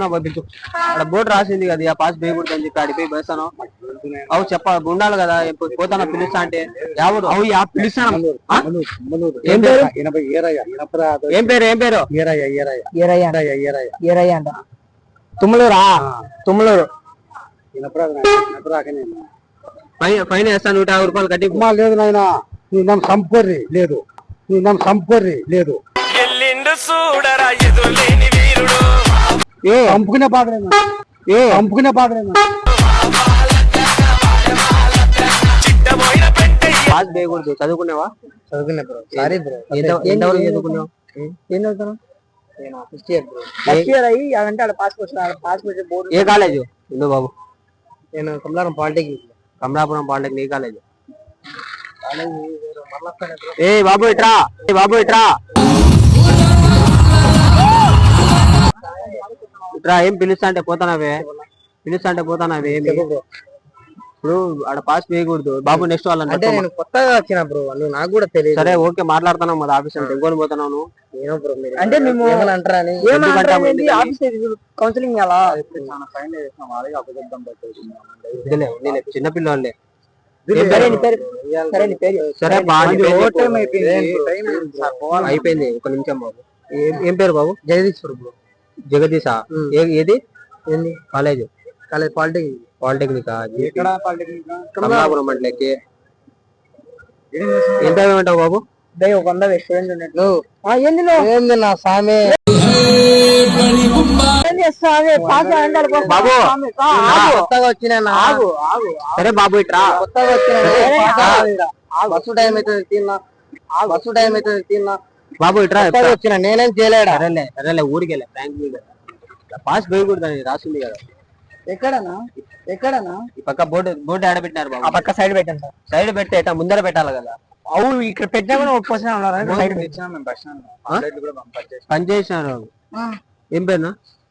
పంపించు. అక్కడ బోర్డు రాసింది కదా ఆ పాస్ వేయకూడదు అని చెప్పి ఆడిపోయి పోస్తాను అవు చెప్ప ఉండాలి కదా పోతాను పిలుస్తా అంటే? ఎవరు అవు యా పిలుస్తాను? ఏం పేరు? ఏం పేరు ఏం పేరు? అంట. తుమ్మలూరా? తుమ్మలూరు. ఫైన్ ఫైన్ వేస్తాను నూట యాభై రూపాయలు కట్టి. అమ్మా లేదు నాయన. నీ నమ్మ సంపర్రి లేదు. నీ నమ్మ సంపర్రి లేదు. ఏ. చంపుకునే బాధలేనా ఏ. చంపుకునే బాధలేనా పాస్ వేయకూడదు. చదువుకునేవా చదువుకున్నా బ్రో. Sorry bro. ఎంత ఎంతవరకు చదువుకున్నావు? ఏం. చదువుతున్నావు first year bro first year అయ్యి అంటే ఆడ పాస్ వచ్చిన పాస్ వచ్చే బోర్డు ఏ కాలేజ్ ఇందు బాబు. నేను కమలారం పాలిటెక్నిక్ కమలాపురం పాలిటెక్నిక్ ఏ కాలేజ్ ఏ బాబు ఇట్రా ఏ బాబు ఇట్రా ఇట్రా ఏం పిలుస్తా అంటే పోతానావే. పిలుస్తా అంటే పోతానావే ఏమి? ఇప్పుడు ఆడ పాస్ వేయకూడదు. బాబు నెక్స్ట్ వాళ్ళని అంటే. నేను కొత్తగా వచ్చిన బ్రో నువ్వు నాకు కూడా తెలియదు. సరే ఓకే మాట్లాడుతున్నాం మరి ఆఫీస్ అంటే ఇంకొని ఏమో బ్రో మీరు అంటే మేము? ఆఫీస్ కౌన్సిలింగ్ అలా? ఇదిలే వదిలే, చిన్న పిల్లవాళ్ళే సరే నీ పేరు. సరే నీ పేరు. సరే బా నీ పేరు ఓవర్ చెప్పు. టైం అయిపోయింది ఒక నిమిషం బాబు. ఏం- ఏం పేరు బాబు? జగదీశ్వర్ బ్రో. జగదీశా? ఏది? ఏంది? College. College polytechnic. Polytechnic? Kamalapuram ఎంత బాబు? ఒక వంద ఏంది నా స్వామి? సరే బాబు ఇట్రా. కొత్తగా వచ్చిన బస్సు టైం అయితే తిన్నా. బస్సు టైం అయితే తిన్నా. బాబు ఇట్రా వచ్చిన నేనేం చేయలేడా? సరేలే సరేలే ఊరికి వెళ్ళే ఫ్రాంక్ మీద. పాస్ వేయకూడదు అని రాసింది కదా. ఎక్కడనా ఎక్కడనా ఈ పక్క బోర్డు బోర్డు ఆడ పెట్టినారు ఆ బాబు పక్క సైడ్ పెట్టాను సార్. సైడ్ పెడితే ఎట్టా ముందర పెట్టాలి కదా. అవును ఇక్కడ పెట్టినా కూడా ఒక పర్సన్ ఉన్నారు సైడ్ పని చేసినారు ఏం పేరునా?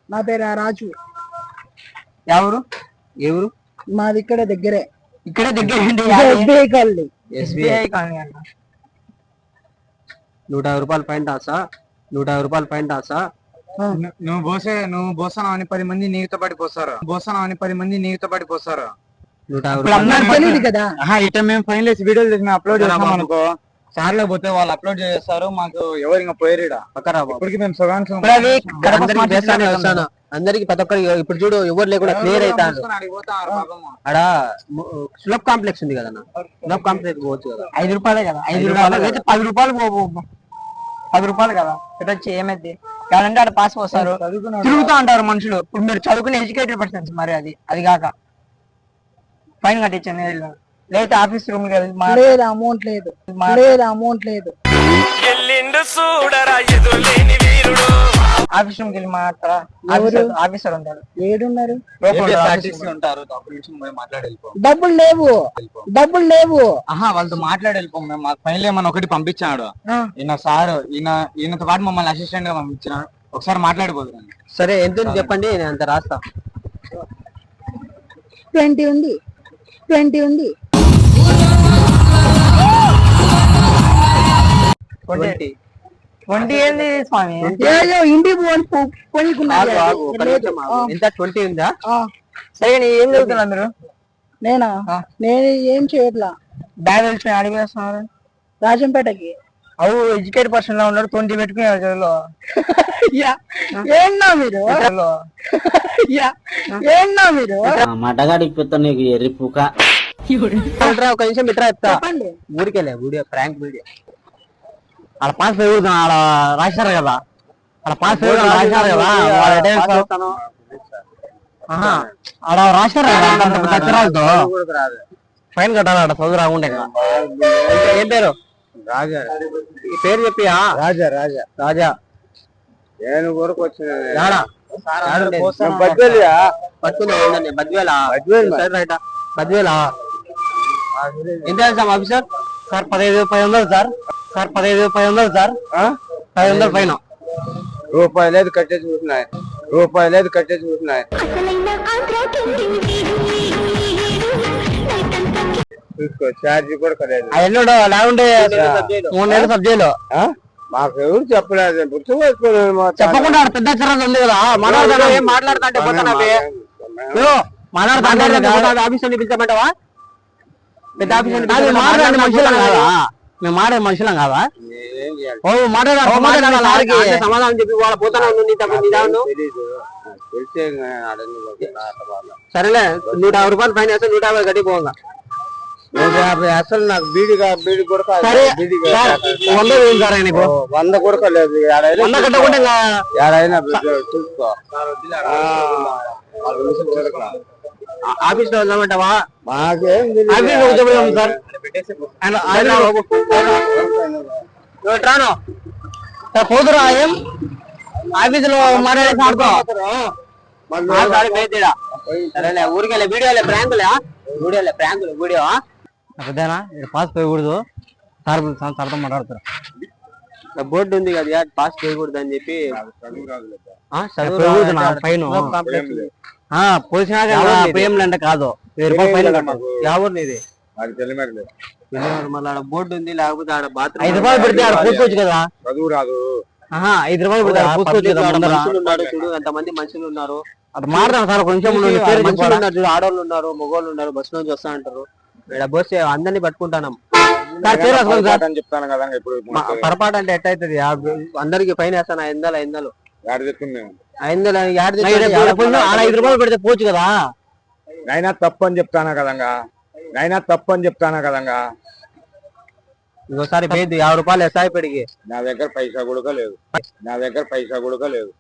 నా పేరు రాజు. ఎవరు? ఎవరు మాది ఇక్కడ దగ్గరే. ఇక్కడ దగ్గర ఎస్బీఐ కాలనీ. ఎస్బీఐ. కాలనీ అన్న నూట యాభై రూపాయలు ఫైన్ రాసా నూట యాభై రూపాయలు ఫైన్ రాసా నువ్వు బోసే నువ్వు బోసనం అని పది మంది నీకుతో పడి పోస్తారు? బోసనం అని పది మంది నీకుతో పడి పోస్తారు? నూట యాభై కదా? మేము ఫైన్ లేసి వీడియోలు అప్లోడ్ చేస్తాం అనుకో. సార్లో పోతే వాళ్ళు అప్లోడ్ చేస్తారు మాకు ఎవరు ఇంకా పోయారు ఇప్పటికి మేము సగానికి అందరికి ప్రతి ఒక్కరికి ఇప్పుడు చూడు ఎవరు లేకుండా క్లియర్ అవుతాను పాపము. ఆడ సులభ్ కాంప్లెక్స్ ఉంది కదా సులభ్ కాంప్లెక్స్ పోవచ్చు కదా. ఐదు రూపాయలే కదా. ఐదు రూపాయలు అయితే పది రూపాయలు పో- పో- పో. పది రూపాయలు కదా. ఇటు వచ్చి ఏమైంది కావాలంటే ఆడ పాస్ వస్తారు తిరుగుతూ ఉంటారు మనుషులు. ఇప్పుడు మీరు చదువుకునే ఎడ్యుకేటెడ్ పర్సన్స్ మరి అది. అది కాక. ఫైన్ కట్టించాను వీళ్ళు. లేకపోతే ఆఫీస్ రూమ్ లేదు అమౌంట్ లేదు. లేదు అమౌంట్ లేదు. ఆఫీస్ రూమ్కి వెళ్ళి మాట్లాడరా ఆఫీసర్ ఉంటారు. ఏడున్నారు? ఉంటారు మాట్లాడి డబ్బులు లేవు. డబ్బులు లేవు. ఆహా వాళ్ళతో మాట్లాడి వెళ్ళిపోం. మేము మాకు ఫైనల్ ఏమన్నా ఒకటి పంపించాడు. ఈయన సార్ ఈయన ఈయనతో పాటు మమ్మల్ని అసిస్టెంట్గా పంపించినాడు ఒకసారి మాట్లాడిపోతున్నాను సరే ఎంత చెప్పండి నేను అంత రాస్తా. ట్వంటీ ఉంది. ట్వంటీ ఉంది. ట్వంటీ. ట్వంటీ ఏంది స్వామి. ఇంటికి. ఎంత ట్వంటీ ఉందా? సరే ఏం చదువుతున్నా మీరు? నేనా? నేను ఏం చేయట్లా? బ్యాగ్ వెళ్ళి అడిగి వేస్తున్నారు రాజంపేటకి. అవు ఎడ్యుకేట్ పర్సన్ లా ఉన్నాడు ట్వంటీ పెట్టుకునే ఏంటన్నా మీరు? ఏంటన్నా మీరు? మటగాడిపోతా నీకు ఎర్రిపుక ఇట్రా, ఒక నిమిషం ఇట్రా చెప్తా. ఊరికెళ్ళే వీడియో ప్రాంక్ వీడియో. ఆడ పాస్ వేయకూడదు ఆడ రాశారు కదా. ఆడ పాస్ వేయకూడదు రాశారు కదా. ఆడ రాశారు కదా ఫైన్ కట్టాలి ఆడ చదువు రాకుండా. ఏం- పేరు? రాజా. ఈ పేరు చెప్పియా? రాజా రాజా. రాజా. నేను కొరకు వచ్చిన? బద్వేలియా పట్టుకునే ఉండండి బద్వేలా బద్వేలు. సరే రైటా. బద్వేలా ఎంత వేసాం ఆఫీసర్? సార్ పదహైదు పది వందలు సార్. సార్ పదహైదు పది వందలు సార్. పది వందలు పైన. రూపాయి లేదు కట్టేసి కూర్చున్నాయి రూపాయి లేదు కట్టేసి నైటంతా చూసుకో ఛార్జీ కూడా ఎల్లుడు లేకుంటే మూడు నెలలు సబ్జెక్టులు మాకు ఎవరు చెప్పలేదు గుర్తుపెట్టుకోలేదు చెప్పకుండా పెద్ద అక్షరాలు ఉంది కదా మాట్లాడతాను? ఏం మాట్లాడతా అంటే పోతాను అవి మాట్లాడతా ఆఫీస్ నుండి పిలిచామంటావా? పెద్ద ఆఫీస్ నుండి కాదు మాట్లాడే మనుషులం కాదా మేము మాట్లాడే మనుషులం కాదా ఏం చేయాలి ఓ మాట్లాడాలి మాట్లాడాలి ఆడికి సమాధానం చెప్పి వాళ్ళ పోతాను నీ తప్ప నీ దాన్ని తెలీదు తెలిసే అడని సరేలే నూట యాభై రూపాయలు ఫైన్ వేస్తే నూట యాభై గట్టి పోగా నూట యాభై అసలు నాకు బీడిగా బీడి కూడా కాదు. సరే బీడిగా సార్, వంద వేయండి సార్ ఆయనకు ఓ, వంద కూడా లేదు ఏడైనా వంద కట్టకుండా ఇంకా ఏడైనా చూసుకో ఆ, ఆ- ఆఫీస్లో వెళ్దామంటావా మాకేం తెలీదు. ఆఫీస్లో కూర్చోబెడదాం సార్. ఆయన ఆయన నువ్వు ఇటు రాను సార్, పోతురా ఏం? ఆఫీస్లో మాట్లాడేసి ఆడుకో మాట్లాడి పోయితేడా సరేలే ఊరికెళ్ళే వీడియోలే ప్రాంకులే వీడియోలే ప్రాంకులు వీడియో పెద్దనా ఇక్కడ పాస్ పోయకూడదు. సార్ సార్తో మాట్లాడతారు. బోర్డు ఉంది కదా పాస్ చేయకూడదు అని చెప్పి. ఆ, చదువు నా ఫైన్ పోసినా ప్రేమ్ అంటే కాదు. వెయ్యి రూపాయలు ఫైన్ కట్టాలి ఎవరు నీది. నాకు తెలియదు మళ్ళీ ఆడ బోర్డు ఉంది లేకపోతే ఆడ బాత్రూమ్ ఐదు రూపాయలు పెడితే ఆడ పూసుకోవచ్చు కదా. చదువు రాదు. ఆహా ఐదు రూపాయలు పెడితే ఆడ పూసుకోవచ్చు కదా ఆడ మనుషులు ఉన్నారు చూడు ఎంతమంది మనుషులు ఉన్నారు. అటు మారుతాం సార్ కొంచెం చూడు ఆడవాళ్ళు ఉన్నారు మగవాళ్ళు ఉన్నారు బస్సు నుంచి వస్తా అంటారు. ఇక్కడ బస్ అందరినీ పట్టుకుంటాం చెప్తాను కదా పొరపాటు అంటే ఎట్ట అవుతుంది అందరికి ఫైన్ వేస్తాను ఏడ చెప్తున్నాను ఐదు ఆడ ఐదు రూపాయలు పెడితే పోవచ్చు కదా? నైనా తప్పు అని చెప్తానా కదంగా? నైనా తప్పు అని చెప్తానా కదంగా? ఇంకోసారి పోయింది యాభై రూపాయలు ఎస్ఐ పెడిగి. నా దగ్గర పైసా కూడా లేదు. నా దగ్గర పైసా కూడా లేదు.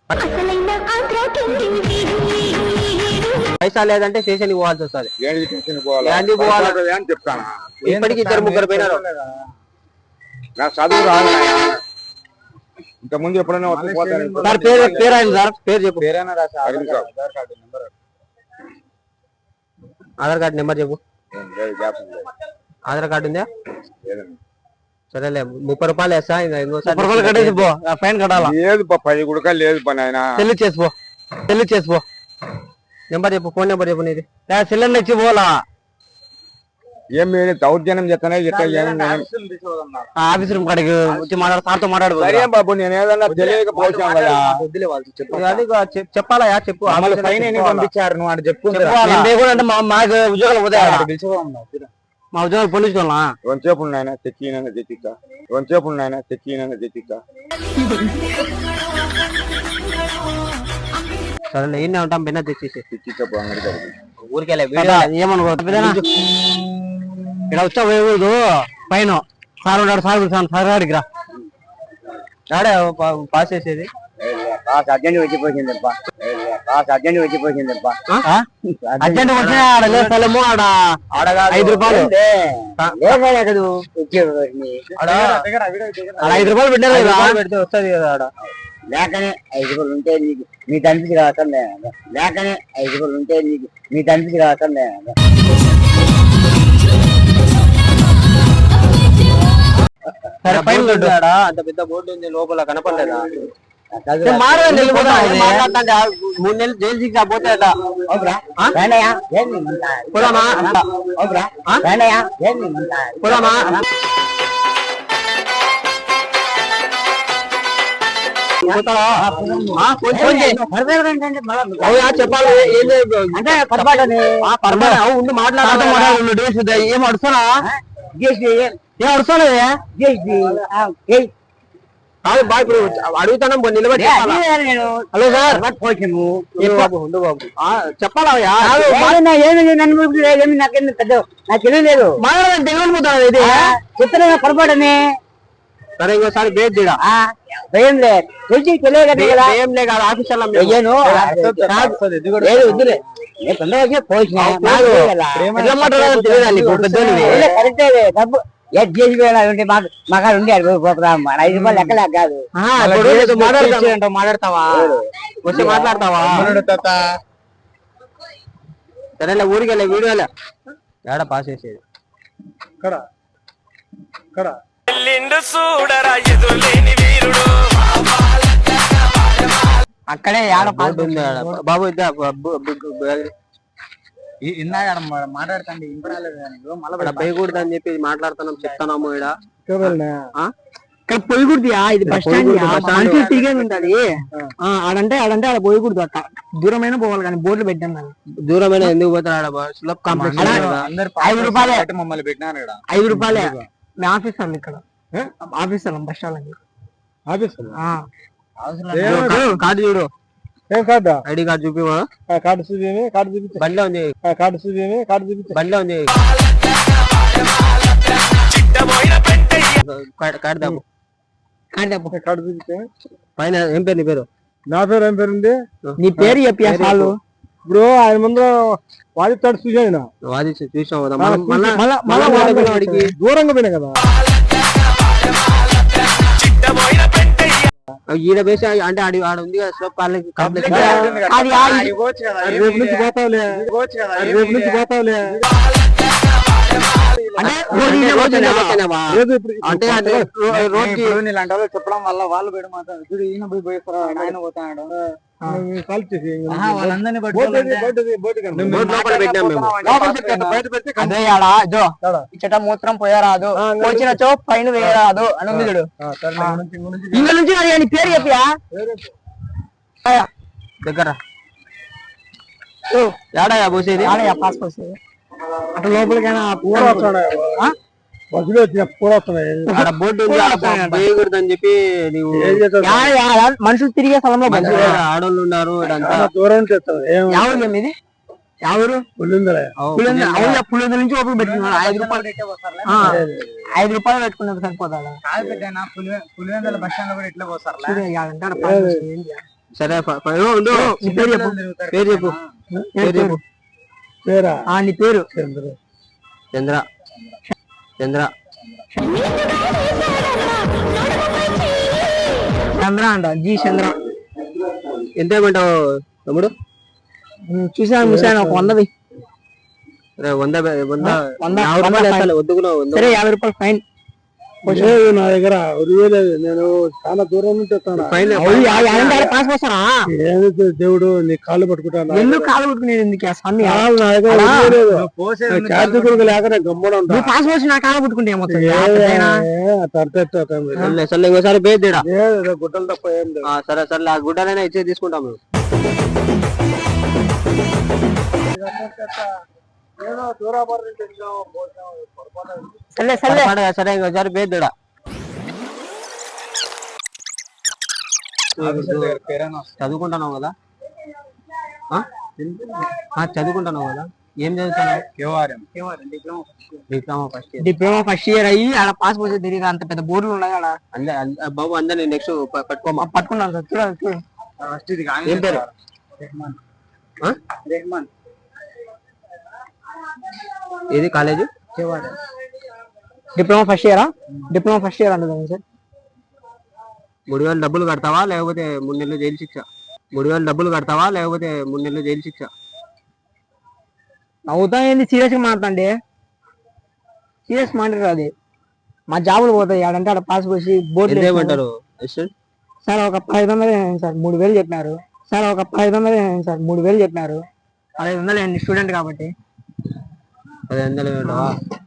పైసా లేదంటే స్టేషన్కి పోవాల్సి వస్తుంది. పోవాలి? పోవాలి? అని చెప్తానా? ఇప్పటికి ఇద్దరు ముగ్గురు పోయినారు. నా చదువు రాదు. ఇంత ముందు ఎప్పుడైనా సార్ పేరు పేరు ఆయన సార్ పేరు చెప్పు. పేరైనా రాసి Aadhaar card number Aadhaar card number చెప్పు. ఆధార్ కార్డు ఉందా. సరేలే ముప్పై రూపాయలు ఇంకోసారి ముప్పై రూపాయలు కట్టేసి పో ఫైన్ కట్టాలా? లేదు పా, పది గుడక లేదు పని ఆయన చెల్లి చేసిపో చెల్లి చేసిపో నెంబర్ చెప్పు ఫోన్ నెంబర్ చెప్పు నీది. సిలిండర్ ఇచ్చి పోలా. ఏం మీరు దౌర్జన్యం చేస్తానే ఇట్లా ఏం నేను- వచ్చి మాట్లాడు సార్తో మాట్లాడు సరే బాబు నేను ఏదన్నా తెలియక పోసాం కదా. అది చెప్పాలా యా చెప్పు పైన? పంపించారు నువ్వు అని చెప్పు అంటే మా మాకు ఉద్యోగాలు మా ఉద్యోగాలు వాళ్ళ కొంచెంసేపు ఉన్నాయన తెచ్చినైనా తెచ్చిక్క కొంచెంసేపు ఉన్నాయన తెచ్చినైనా తెచ్చిక్క సరే ఈయన ఉంటాం బిన్న తెచ్చేసి. ఊరికెళ్ళే ఏమనుకో ఇక్కడ వచ్చా పోయకూడదు పైన. సార్ ఉన్నాడు సార్ పిలుస్తాను సార్ గారికి రా. పాస్ చేసేది. అర్జెంట్ వచ్చిపోయిందప్ప కాసు అర్జెంట్ వచ్చిపోయిందప్ప అర్జెంట్ వచ్చిన ఆడ లేదు స్థలము ఆడ ఐదు రూపాయలు. ఆడ? ఐదు రూపాయలు పెట్టారు పెడితే వస్తుంది కదా ఆడ. లేకనే ఐదు రూపాయలు ఉంటే నీకు మీ తండ్రికి లేదా లేకనే ఐదు రూపాయలు ఉంటే నీకు మీ తండ్రికి రావటం సరే పైన అంత పెద్ద బోర్డు ఉంది లోపల కనపడలేదా? మూడు నెలలు జైలు శిక్ష పోతే చెప్పాలి? అంటే. అవును, ఉండి మాట్లాడతాం ఏం అడుస్తున్నా ఏం చేయి. కాదు బా ఇప్పుడు అడుగుతాను నిలబడి హలో సార్. పోసాను ఉండు బాబు ఉండు బాబు. ఆ, చెప్పాలా యా? ఏమన్నా ఏమి నన్ను ఏమి నాకేం పెద్ద నాకు తెలియలేదు మాట్లాడండి తెలియని పోతాను ఇది. చెప్తున్నా పొరపాటుని. సరే ఇంకోసారి బేట్ తీడా ఆ, భయం లే తెలిసి తెలియదు కదా కాదు. అయ్యాను లేదు వద్దులే. తొందరగా పోసిన పెద్దోనివి? లే, కరెక్టే డబ్బు చేసి ఉంటే మాకు మాకు ఉండి అడిగిపోతాం ఐదు రూపాయలు లెక్కలే కాదు. మాట్లాడతావా? వచ్చి మాట్లాడతావా? సరేలే ఊరికి వెళ్ళే వీడియోలే ఏడ పాస్ చేసేది? అక్కడే ఏడ బోర్డు ఉంది ఆడ. బాబు ఇద్దా ఇందాక మాట్లాడుతాండి ఇంపరాలేదు ఇక్కడ పోయకూడదు అని చెప్పి మాట్లాడుతున్నాం చెప్తున్నాము ఇక్కడ. పొయ్యకూడదు ఇది బస్ స్టాండ్ బస్ ఉంటది ఆ, ఆడంటే ఆడంటే ఆడ పోయకూడదు అట్ట దూరమైన పోవాలి కానీ బోర్డులు పెట్టాం దాన్ని. దూరమైన ఎందుకు పోతారు ఆడ బస్సులో కాంప్లెక్స్ కదా. ఐదు రూపాయలే. మమ్మల్ని పెట్టినారు ఇక్కడ. ఐదు రూపాయలే. మేము ఆఫీస్ వాళ్ళం ఇక్కడ. ఆఫీస్ వాళ్ళం బస్ స్టాండ్ ఆఫీస్ కా- కార్డు చూడు. ఏం కార్డా? ఐడి కార్డు చూపి కార్డు చూపి కార్డు చూపించు బండిలో ఉంది. కార్డు చూపి కార్డు చూపించు బండిలో ఉంది. కార్డు- కార్డు దాపు. కానీ కార్డు చూపించు పైన ఏం పేరు నీ పేరు? నా పేరు ఏం పేరుంది? నీ పేరు చెప్పి చాలు ఇప్పుడు ఆయన ముందు వాదిస్తాడు చూసాను వాదించి చూసాం దూరంగా పోయినా కదా. ఈడ వేసి అంటే ఆడి ఆడ ఉంది కదా స్లోప్ కాంప్లెక్స్ అది రేపు నుంచి పోతావులే. రేపు నుంచి పోతావులే. అంటే రోడ్ చెప్పడం వల్ల వాళ్ళు పోయి మాత్రం ఈయన పోయి పోయిస్తారా? ఆయన పోతాడు. ఇచ్చట మూత్రం పోయరాదు. ఇంకా వచ్చినచో పైన వేయరాదు. అని ఉంది చూడు. ఆ, సరే, ఇంక నుంచి, పేరు చెప్పియా దగ్గర. ఏడాయా పోసేది? ఆడయా పాస్పోర్ట్ అటు లోపలికైనా. బస్సులో వచ్చిన పూర వస్తున్నాయి ఆడ బోర్డు ఉంది ఆడ పోయకూడదు అని చెప్పి నీవు ఏం చేస్తావు? యాడ- యాడ మనుషులు తిరిగే స్థలంలో మంచి ఆడోళ్ళు ఉన్నారు ఇడంతా చాలా దూరం నుంచి వస్తావు ఏం ఎవరు మీది ఎవరు పుల్లిందలే పులింద అవును పులింద నుంచి పెట్టుకున్నాడు ఐదు రూపాయలు ఆ, ఐదు రూపాయలు సరిపోతాడా పులివెందుల బస్ స్టాండ్ కూడా ఇట్లా పోతారు చూడు? సరే ప- ప- ఓ, ఉండు. నీ పేరు చెప్పు. పేరు చెప్పు. పేరు చెప్పు. పేరా? ఆ నీ పేరు? చంద్ర. చంద్ర. చంద్ర. చంద్ర అంట జీ చంద్ర. ఎంత ఏమంటావు తమ్ముడు? చూసాను చూసాను ఒక వందవి రే, వంద వంద వంద రూపాయలు సరే యాభై రూపాయలు ఫైన్. లేదు నా దగ్గర ఉరువే లేదు. నేను చాలా దూరం నుంచి వస్తాను? దేవుడు నీ కాళ్ళు పట్టుకుంటాను ఎందుకు కాళ్ళు గమ్మున నువ్వు పాస్ నా ఇంకోసారి లేదు, గుడ్డలు తప్ప ఏం సరే సర్లే ఆ గుడ్డలైనా ఇచ్చే తీసుకుంటాం మేము. సరే సరే ఇంకోసారి బేద్దేడా ఆఫీసర్ దగ్గర పేరైనా? వస్తుంది. చదువుకుంటున్నావు కదా? ఆ? ఆ, చదువుకుంటున్నావు కదా? ఏం చదువుతున్నావు? కేవఆర్ఎం. Diploma first year. Diploma first year. అయ్యి ఆడ పాస్ పోసి తిరిగి అంత పెద్ద బోర్డులు ఉన్నాయి ఆడ. అందే అంద- బాబు అందరినీ నెక్స్ట్ పట్టుకోమా? పట్టుకున్నాను సార్ చూడాలి ఏం పేరు? రెహమాన్. ఏది? కాలేజ్ డిప్లొమా ఫస్ట్ ఇయరా డిప్లొమా ఫస్ట్ ఇయర్ అంటుంది సార్. మూడు వేలు డబ్బులు కడతావా? లేకపోతే మూడు నెలలు జైలు శిక్ష. మూడు వేలు డబ్బులు కడతావా? లేకపోతే మూడు నెలలు జైలు శిక్ష. నవ్వుతా ఏంది? సీరియస్గా మాట్లాడండి. సీరియస్ మాట్లాడరు అది. మా జాబులు పోతాయి. ఆడంటే ఆడ పాస్ పోసి బోర్డు ఏమంటారు సార్ ఒక ఐదు వందలు సార్. మూడు వేలు చెప్పినారు. సార్ ఒక ఐదు వందలు సార్. మూడు వేలు చెప్పినారు. ఐదు వందలు స్టూడెంట్ కాబట్టి.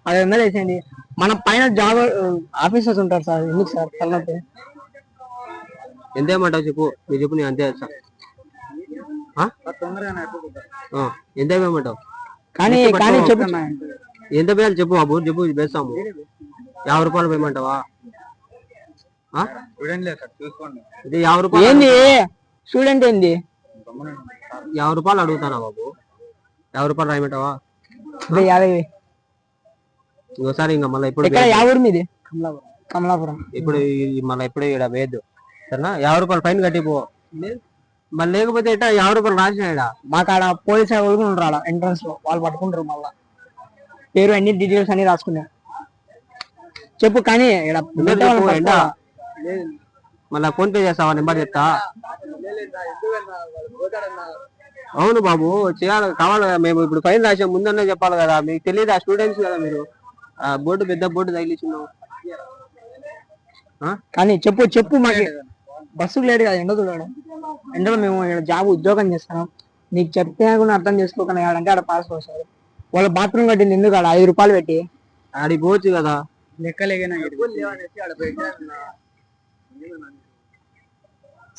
పది వందలు వేసేయండి. మన పైన జాబ్ ఆఫీసర్స్ ఉంటారు సార్ ఎందుకు సార్ తలనొప్పి? ఎంత ఏమంటావు చెప్పు? నువ్వు చెప్పు నేను అంతే? ఆ, ఎంత ఏమంటావు కానీ కానీ చెప్పు. ఎంత వేయాలి చెప్పు బాబు చెప్పు వేస్తాము యాభై రూపాయలు సార్ ఇది యాభై రూపాయలు ఏంది? స్టూడెంట్ ఏంది? యాభై రూపాయలు అడుగుతానా బాబు? యాభై రూపాయలు రాయమంటావా? యాభై ఇంకోసారి ఇంకా మళ్ళీ ఇప్పుడు యా ఊరు మీది? కమలాపురం. ఇప్పుడు ఈ- మళ్ళీ ఎప్పుడు ఇక్కడ వేయద్దు. సరేనా? యాభై రూపాయలు ఫైన్ కట్టిపో మళ్ళీ లేకపోతే ఎట్టా? యాభై రూపాయలు రాసినాడా మాకు ఆడ పోలీస్ వాళ్ళు కూడా ఉంటారు ఎంట్రన్స్లో. వాళ్ళు పట్టుకుంటారు మళ్ళా. పేరు అన్ని డీటెయిల్స్ అన్ని రాసుకున్నారు చెప్పు కానీ ఈడ చెప్పు ఎండా. మళ్ళీ ఫోన్ పే చేస్తావా? నెంబర్ చెప్తా? అవును బాబు చేయాలి కావాలి మేము ఇప్పుడు ఫైన్ రాసాం ముందనే చెప్పాలి కదా. మీకు తెలియదు ఆ స్టూడెంట్స్ కదా మీరు? ఆ బోర్డు పెద్ద బోర్డు తగిలించున్నావు కానీ చెప్పు చెప్పు మాకు. బస్సుకు లేడు కదా ఎండ చూడడం ఎండలో మేము ఈడ జాబ్ ఉద్యోగం చేస్తున్నాం. నీకు చెప్తే కూడా అర్థం చేసుకోకుండా ఆడంటే ఆడ పాస్ వస్తారు వాళ్ళ బాత్రూమ్ కట్టింది ఎందుకు ఆడ? ఐదు రూపాయలు పెట్టి. ఆడికి పోవచ్చు కదా. లెక్కలేగిన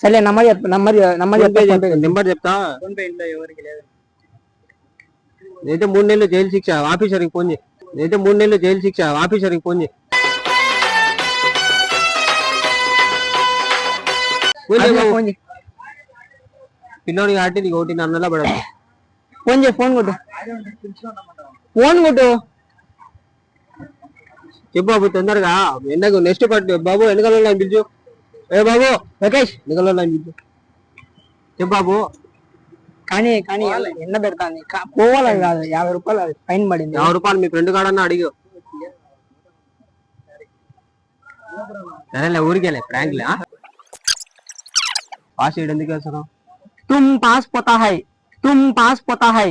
సరే నంబర్ నంబర్ నంబర్ నెంబర్ చెప్తా. ఎవరికి లేదు. అయితే మూడు నెలలు జైలు శిక్ష ఆఫీసర్కి ఫోన్ చేయి. అయితే మూడు నెలలు జైలు శిక్ష ఆఫీసర్కి ఫోన్ చేయి. పిల్లోడి కాబట్టి నీకు ఒకటి నెల పడదు ఫోన్ చేయి ఫోన్ కొట్టు. ఫోన్ కొట్టు. చెప్పు బాబు తొందరగా. ఎండకు నెక్స్ట్ పట్టు బాబు వెనకాల వాళ్ళని పిలుచు. ఏ బాబు వెంకటేష్ వెనకాల వాళ్ళని పిలుచు చెప్పు బాబు కానీ కానీ ఎండ పెడతాంది కా- పోవాలని కాదు యాభై రూపాయలు అది ఫైన్ పడింది యాభై రూపాయలు మీ ఫ్రెండ్ కాడన్నా అడిగు సరేలే ఊరికేలే ప్రాంక్లే పాస్ చేయడం ఎందుకు వేస్తాను తుమ్ పాస్ పోతా హై తుమ్ పాస్ పోతా హై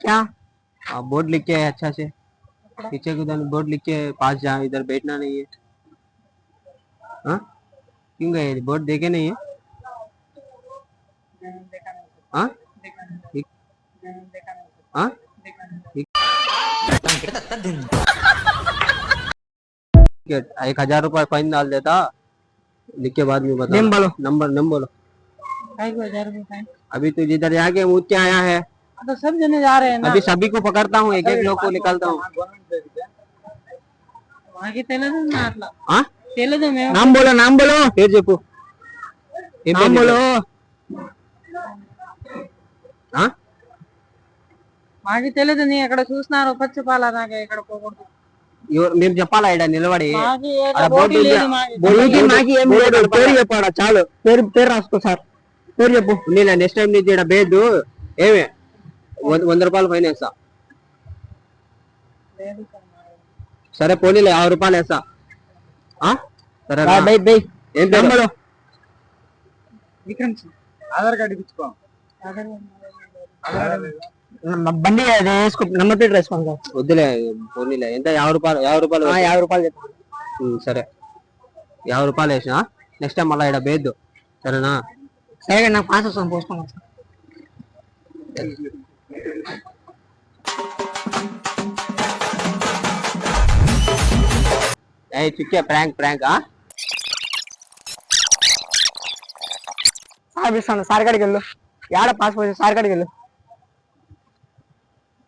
क्या हाँ, बोर्ड लिख के अच्छा से पीछे को उधर बोर्ड लिख के पास जा इधर बैठना नहीं है। हाँ? क्यों गए? बोर्ड देखे नहीं है? हाँ? हाँ? एक हज़ार रुपए फाइन डाल देता। लिख के बाद में बता। बोलो। नंबर नंबर बोलो। हज़ार फाइन अभी तू जिधर जाके मुझ के आया है। तो सब जने जा रहे हैं अभी सभी को पकड़ता हूँ एक एक लोग को निकालता हूँ మాకి తెలియదు నా అట్లా हाँ తెలియదు మేము नाम बोलो नाम बोलो పేరు చెప్పు ఏం పేరు నామ్ బోలో. ఆ? మాకి తెలియదు నీ ఎక్కడ చూసినారు పచ్చిపాల నాకు ఇక్కడ పోకూడదు ఎవరు- మేము చెప్పాలా ఇక్కడ నిలబడి మాకి ఏ ఆడ బోర్డు బోర్డు లేదు ఉంది. మాకి. బోర్డు- మాకి- బోర్డు- మాకి ఏం బోర్డు లేదు కనపడదా? పేరు చెప్పాడా చాలు పేరు పేరు రాసుకో సార్ పేరు చెప్పు నీళ్ళ నెక్స్ట్ టైం నుంచి ఇక్కడ బేద్దు ఏమి వంద రూపాయలు ఫైన్ వేస్తా. సరే పోనీలే యాభై రూపాయలు వేస్తా. ఆ? సరే రా. బై బై ఏం పేరు? నంబరు. ఆధార్ కార్డు ఇప్పించుకో. బండి అది వేసుకో నెంబర్ ప్లేట్ వేసుకోండి వద్దులే పోనీలే. ఎంత? యాభై రూపాయలు యాభై రూపాయలు యాభై రూపాయలు సరే. యాభై రూపాయలు వేసిన. నెక్స్ట్ టైం మళ్ళీ ఇక్కడ బేద్దు. సరేనా? సరే నాకు పాస్ వస్తుంది పోసుకోండి ఏ చిక్కే ప్రాంక్ ప్రాంక్ ఆ? సార్ సార్ కాడికి వెళ్ళు. ఏడ పాస్ పోయి సార్ కాడికి వెళ్ళు.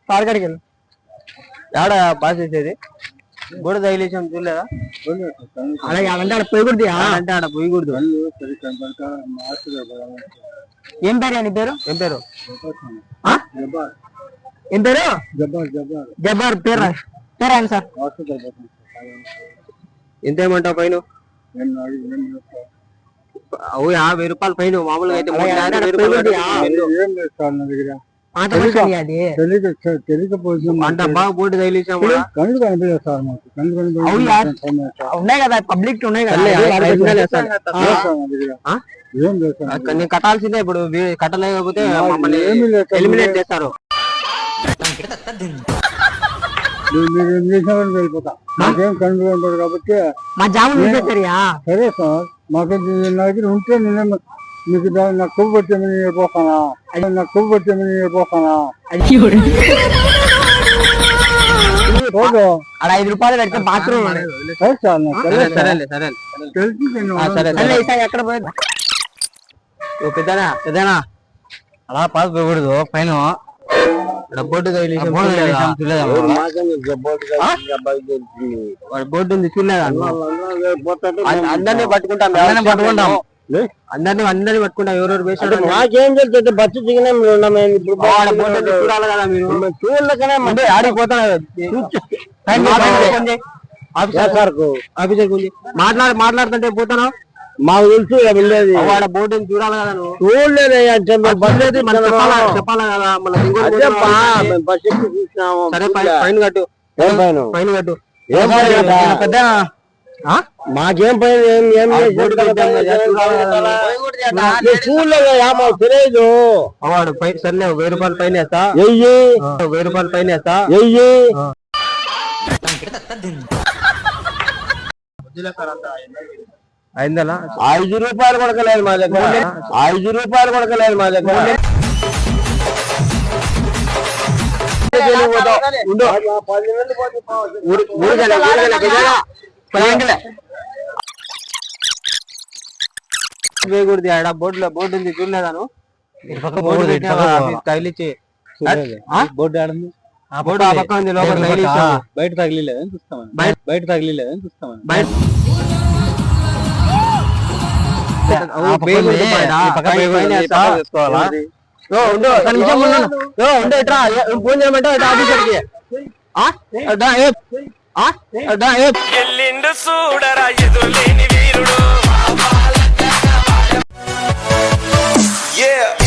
సార్ కాడికి వెళ్ళు. ఏడ పాస్ చేసేది? గోడ తగిలేసాం చూడలేదా? అలాగే అదంటే ఆడ పోయకూడదు అంటే ఆడ పోయకూడదు. ఏం పేరు నీ పేరు? ఏం పేరు? ఏం పేరు? జబ్బార్ పేరు. పేరు రాయండి సార్. ఎంత ఏమంటావు పైన అవు యాభై రూపాయలు పైన మామూలుగా అయితే. ఉన్నాయి కదా పబ్లిక్ ఉన్నాయి కదా. నేను కట్టాల్సిందే ఇప్పుడు కట్టలేకపోతే మమ్మల్ని ఎలిమినేట్ చేస్తారు. వెళ్ళిపోతా. నాకేం కాబట్టి మా తీసేసరియా సరే సార్. మాకు నా దగ్గర ఉంటే నేను మీకు నాకు కొవ్వు పట్టేమని పోతానా నాకు కొవ్వు పట్టేమని పోతానా అక్కడ ఐదు రూపాయలు పెడితే బాత్రూమ్ సరే సార్ సరే సార్. సరే ఎక్కడ పోయి ఓ పెద్దనా పెద్దనా? అలా పాస్ పోకూడదు పైన. బోర్డు బోర్డు ఉంది చూడలేదా అందరినీ పట్టుకుంటాం అందరినీ పట్టుకుంటాం. అందరినీ అందరినీ పట్టుకుంటాం ఎవరెవరు వేసాడు నాకేం తెలుసు బస్సు దిగినా మీరు ఉన్నామే ఇప్పుడు చూడాలి కదా మీరు. చూడలేకనే ఆఫీసర్ మాట్లాడి మాట్లాడుతుంటే పోతున్నావు మాకు తెలుసు వెళ్ళేది. వాడ బోర్డు చూడాలి కదా నువ్వు? చూడలేదు బస్సు అది మనం చెప్పాలా చెప్పాలా కదా. మళ్ళీ ఇంకోటి అదే పోతే బా, వాళ్ళు మేము బస్సు ఎక్కి చూసినాము సరే కట్టు. పైన కట్టు? పెద్ద? మాకేం పైన ఏం మాకు తెలియదు వాడు పై సర్లే వెయ్యి రూపాయలు పైన వేస్తా. వెయ్యి. వెయ్యి రూపాయలు పైన వేస్తా. వెయ్యి. అయిందలా ఐదు రూపాయలు కొడకలేదు మా దగ్గర. ఐదు రూపాయలు కొడకలేదు మా దగ్గర. వేయకూడదు ఆడ బోర్డులో బోర్డు ఉంది చూడలేదాను తగిలిచ్చి బోర్డు ఆడింది బోర్డు ఆ పక్క ఉంది లోపల బయట తగిలిలేదని చూస్తామని బయట తగిలిలేదని చూస్తామని బయట ఎల్లిండు చూడరా ఎదురు లేని వీరుడు Yeah.